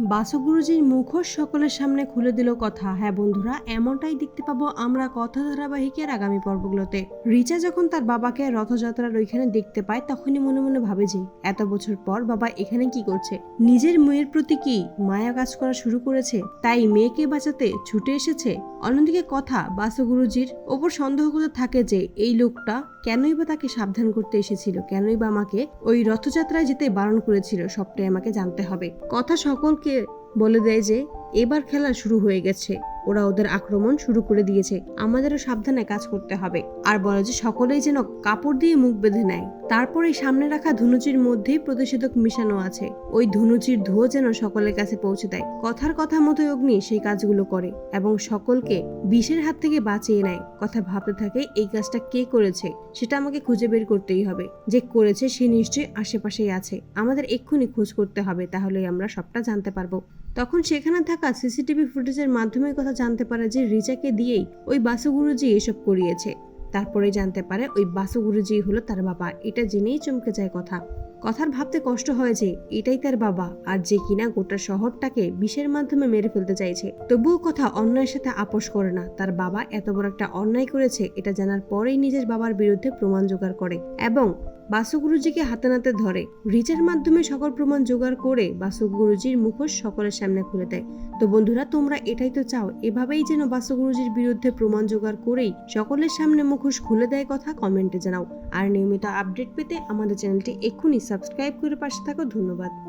বাসু গুরুজির মুখোশ সকলের সামনে খুলে দিল কথা। হ্যাঁ বন্ধুরা, এমনটাই দেখতে পাবো আমরা কথা ধারাবাহিকের আগামী পর্বগুলোতে। রিচা যখন তার বাবাকে রথযাত্রার ওইখানে দেখতে পায়, তখনই মনে মনে ভাবে যে, এত বছর পর বাবা এখানে কি করছে? নিজের মেয়ের প্রতি কি মায়া কাজ করা শুরু করেছে? তাই মেয়েকে বাঁচাতে ছুটে এসেছে? অন্যদিকে কথা বাসু গুরুজির ওপর সন্দেহ করতে থাকে যে, এই লোকটা কেনই বা তাকে সাবধান করতে এসেছিল? কেনই বা আমাকে ওই রথযাত্রায় যেতে বারণ করেছিল? সবটাই আমাকে জানতে হবে। কথা সকলকে বলে দেয় যে, এবার খেলা শুরু হয়ে গেছে। ওরা ওদের আক্রমণ শুরু করে দিয়েছে। আমাদেরও সাবধানে কাজ করতে হবে। আর বলে যে, সকলেই যেন কাপড় দিয়ে মুখ বেঁধে নেয়। তারপরে সামনে রাখা ধুনুচির মধ্যেই প্রতিষেধক মিশানো আছে। ওই ধুনুচির ধুয়ো যেন সকলের কাছে পৌঁছে দেয়। কথার কথা মতো অগ্নি সেই কাজগুলো করে এবং সকলকে বিষের হাত থেকে বাঁচিয়ে নেয়। কথা ভাবতে থাকে, এই কাজটা কে করেছে? সেটা আমাকে খুঁজে বের করতেই হবে। যে করেছে সে নিশ্চয়ই আশেপাশেই আছে। আমাদের এক্ষুনি খোঁজ করতে হবে তাহলে আমরা সবটা জানতে পারব। তখন সেখানে থাকা সিসিটিভি ফুটেজের মাধ্যমে কথা জানতে পারে যে রিচাকে দিয়েই ওই বাসুগুরুজি এসব করিয়েছে। তারপরে জানতে পারে ওই বাসু গুরুজি হলো তার বাবা। এটা জেনেই চমকে যায় কথা। কথার ভাবতে কষ্ট হয় যে এটাই তার বাবা আর যে কিনা গোটা শহরটাকে বিষের মাধ্যমে মেরে ফেলতে চাইছে। তবুও কথা অন্যায়ের সাথে আপোষ করে না। তার বাবা এত বড় একটা অন্যায় করেছে, এটা জানার পরেই নিজের বাবার বিরুদ্ধে প্রমাণ জোগাড় করে এবং বাসু গুরুজিকে হাতে নাতে ধরে। রিচের মাধ্যমে সকল প্রমাণ জোগাড় করে বাসু গুরুজির মুখোশ সকলের সামনে খুলে দেয়। তো বন্ধুরা, তোমরা এটাই তো চাও। এভাবেই যেন বাসু গুরুজির বিরুদ্ধে প্রমাণ জোগাড় করেই সকলের সামনে মুখোশ খুলে দেয় কথা কমেন্টে জানাও। আর নিয়মিত আপডেট পেতে আমাদের চ্যানেলটি এক্ষুনি সাবস্ক্রাইব করে পাশে থাকো। ধন্যবাদ।